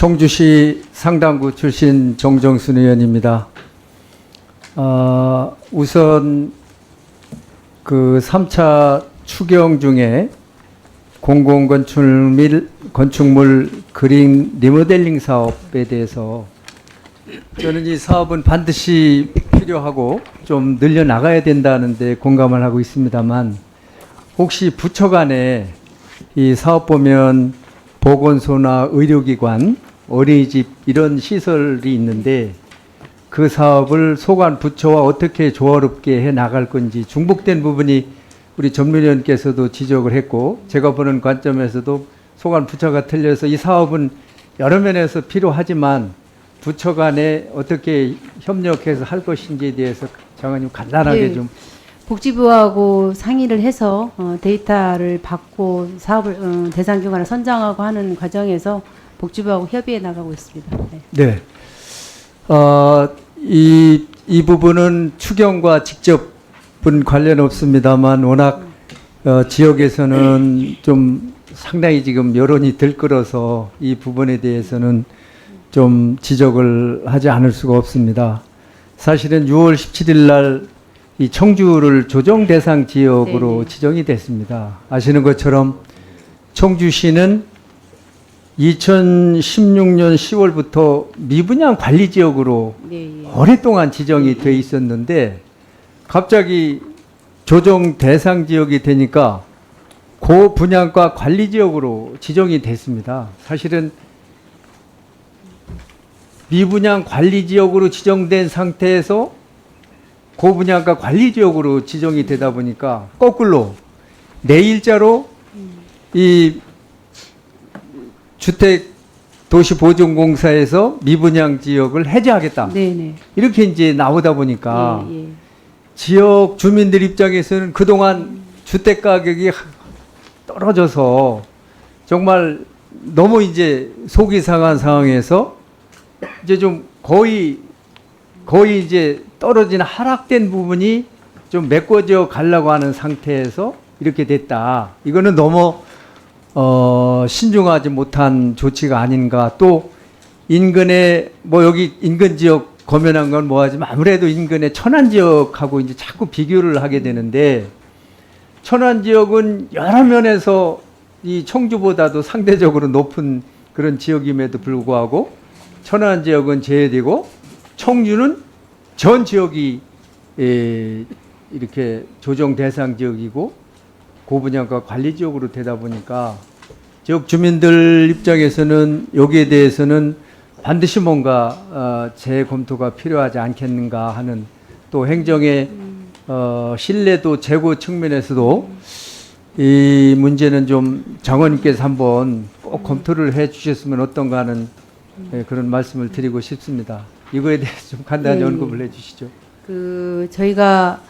청주시 상당구 출신 정정순 의원입니다. 아, 우선 그 3차 추경 중에 공공건축 및 건축물 그린 리모델링 사업에 대해서 저는 이 사업은 반드시 필요하고 좀 늘려 나가야 된다는데 공감을 하고 있습니다만 혹시 부처 간에 이 사업 보면 보건소나 의료기관, 어린이집 이런 시설이 있는데 그 사업을 소관 부처와 어떻게 조화롭게 해 나갈 건지 중복된 부분이 우리 전문위원께서도 지적을 했고 제가 보는 관점에서도 소관 부처가 틀려서 이 사업은 여러 면에서 필요하지만 부처 간에 어떻게 협력해서 할 것인지에 대해서 장관님 간단하게 예. 좀 복지부하고 상의를 해서 어, 데이터를 받고 사업을 어, 대상 기관을 선정하고 하는 과정에서 복지부하고 협의해 나가고 있습니다. 네. 네. 어, 이, 이 부분은 추경과 직접은 관련 없습니다만 워낙 어, 지역에서는 좀 상당히 지금 여론이 들끓어서 이 부분에 대해서는 좀 지적을 하지 않을 수가 없습니다. 사실은 6월 17일 날 이 청주를 조정 대상 지역으로 네네. 지정이 됐습니다. 아시는 것처럼 청주시는 2016년 10월부터 미분양 관리 지역으로 네, 예. 오랫동안 지정이 돼 있었는데 갑자기 조정 대상 지역이 되니까 고 분양가 관리 지역으로 지정이 됐습니다. 사실은 미분양 관리 지역으로 지정된 상태에서 고 분양가 관리 지역으로 지정이 되다 보니까 거꾸로 내 일자로 이 주택 도시 보존 공사에서 미분양 지역을 해제하겠다. 네, 네. 이렇게 이제 나오다 보니까 예, 예. 지역 주민들 입장에서는 그동안 주택 가격이 하- 떨어져서 정말 너무 이제 속이 상한 상황에서 이제 좀 거의 거의 이제 떨어진 하락된 부분이 좀 메꿔져 가려고 하는 상태에서 이렇게 됐다. 이거는 너무 어, 신중하지 못한 조치가 아닌가. 또 인근에 뭐 여기 인근 지역 거면한 건 뭐하지만 아무래도 인근의 천안 지역하고 이제 자꾸 비교를 하게 되는데 천안 지역은 여러 면에서 이 청주보다도 상대적으로 높은 그런 지역임에도 불구하고 천안 지역은 제외되고 청주는 전 지역이 에, 이렇게 조정 대상 지역이고 고분양가 관리 지역으로 되다 보니까 지역 주민들 입장에서는 여기에 대해서는 반드시 뭔가 어, 재검토가 필요하지 않겠는가 하는 또 행정의 어, 신뢰도 제고 측면에서도 이 문제는 좀 장관님께서 한번 꼭 검토를 해 주셨으면 어떤가 하는 예, 그런 말씀을 드리고 싶습니다. 이거에 대해서 좀 간단히 네. 언급을 해 주시죠. 그 저희가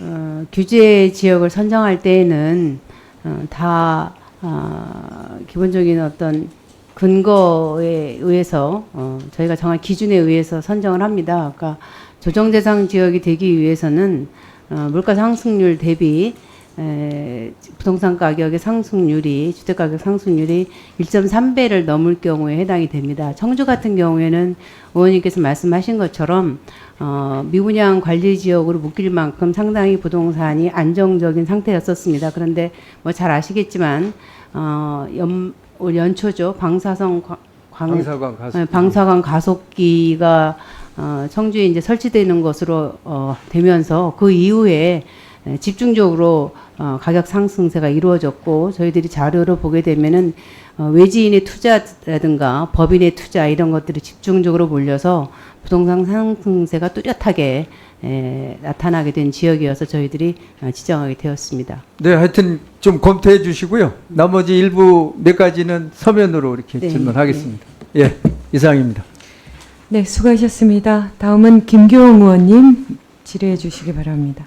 어, 규제 지역을 선정할 때에는 어, 다 어, 기본적인 어떤 근거에 의해서 어, 저희가 정한 기준에 의해서 선정을 합니다. 그러니까 조정 대상 지역이 되기 위해서는 어, 물가 상승률 대비 에, 부동산 가격의 상승률이 주택 가격 상승률이 1.3배를 넘을 경우에 해당이 됩니다. 청주 같은 경우에는 의원님께서 말씀하신 것처럼 어, 미분양 관리 지역으로 묶일 만큼 상당히 부동산이 안정적인 상태였었습니다. 그런데 뭐 잘 아시겠지만 어, 연, 올 연초죠 방사성 과- 광, 방사관 가수 네, 방사관 가속기가 어, 청주에 이제 설치되는 것으로 어, 되면서 그 이후에 에, 집중적으로 어, 가격 상승세가 이루어졌고 저희들이 자료를 보게 되면은 어, 외지인의 투자라든가 법인의 투자 이런 것들이 집중적으로 몰려서 부동산 상승세가 뚜렷하게 에, 나타나게 된 지역이어서 저희들이 어, 지정하게 되었습니다. 네, 하여튼 좀 검토해 주시고요. 나머지 일부 몇 가지는 서면으로 이렇게 네, 질문하겠습니다. 예, 이상입니다. 네, 수고하셨습니다. 다음은 김교웅 의원님 질의해 주시기 바랍니다.